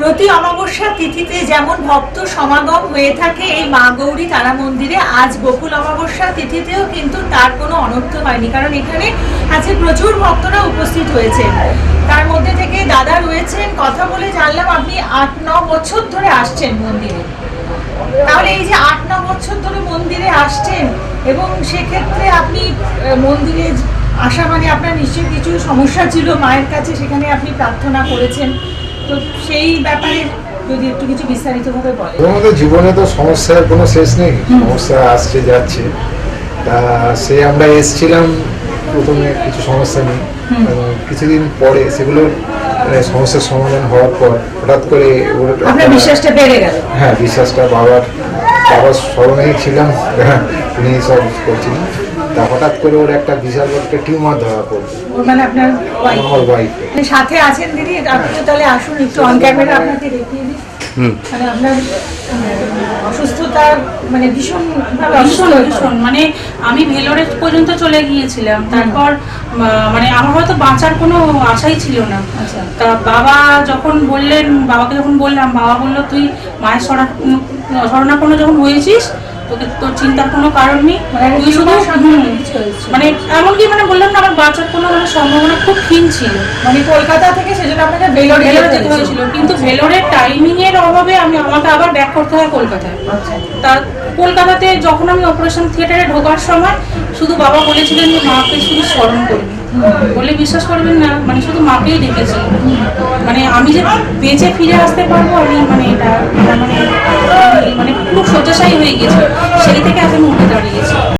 প্রতি অমাবস্যা তিথিতে যেমন ভক্ত সমাগম হয়ে থাকে এই মা গৌরী তারা মন্দিরে, আজ বকুল অমাবস্যা তিথিতেও কিন্তু তার কোনো অনর্থ হয়নি। কারণ এখানে আজকে প্রচুর ভক্তরা উপস্থিত হয়েছেন। তার মধ্যে থেকে দাদা রয়েছেন, কথা বলে জানলাম আপনি আট, ন বছর ধরে আসছেন মন্দিরে। তাহলে এই যে আট, ন বছর ধরে মন্দিরে আসছেন এবং সেক্ষেত্রে আপনি মন্দিরে আসা মানে আপনার নিশ্চয়ই কিছু সমস্যা ছিল, মায়ের কাছে সেখানে আপনি প্রার্থনা করেছেন। তো সেই ব্যাপারে যদি একটু কিছু বিস্তারিতভাবে বলেন। আমাদের জীবনে তো সমস্যার কোনো শেষ নেই সমস্যা আসছে যাচ্ছে। তা সে আমরা এসছিলাম প্রথমে কিছু সমস্যা নেই। এবং কিছুদিন পরে সেগুলো মানে সমস্যার সমাধান হওয়ার পর হঠাৎ করে আপনার বিশ্বাসটা বেড়ে গেল? হ্যাঁ বিশ্বাসটা বাবার বাবার স্মরণেই ছিলাম। উনি সব করছিলেন। তা হঠাৎ করে ওর একটা বিশাল বড় একটা টিউমার ধরা পড়ল। মানে আপনার। আমার ওয়াইফ মানে সাথে আছেন দিদি? আপনি তো তাহলে আসুন একটু অন ক্যামেরা আপনাকে দেখিয়ে দিই। মানে আপনার অসুস্থতা মানে ভীষণ ভীষণ ভীষণ। মানে আমি ভেলোরে পর্যন্ত চলে গিয়েছিলাম। তারপর আহ, মানে আমার হয়তো বাঁচার কোনো আশাই ছিল না। আচ্ছা। তা বাবা যখন বললেন বাবাকে যখন বললাম বাবা বলল তুই মায়ের শরণা- শরণাপন্ন যখন হয়েছিস তোকে তোর চিন্তার কোনো কারণ নেই? মানে তুই শুধু মানে এমনকি মানে বললাম না আমার বাঁচার কোনো মানে সম্ভাবনা খুব ক্ষীণ ছিল। মানে কলকাতা থেকে সেজন্য আপনাকে ভেলোরে যেতে হয়েছিল। কিন্তু ভেলোরের টাইমিং এর অভাবে আমি আমাকে আবার ব্যাক করতে হয় কলকাতায়। আচ্ছা। তা কলকাতাতে যখন আমি অপারেশন থিয়েটারে ঢোকার সময় শুধু বাবা বলেছিলেন যে মাকে শুধু স্মরণ করবি। বলে বিশ্বাস করবেন না মানে শুধু মাকেই ডেকেছি মানে আমি যে বেঁচে ফিরে আসতে পারব আমি মানে এটা এটা মানে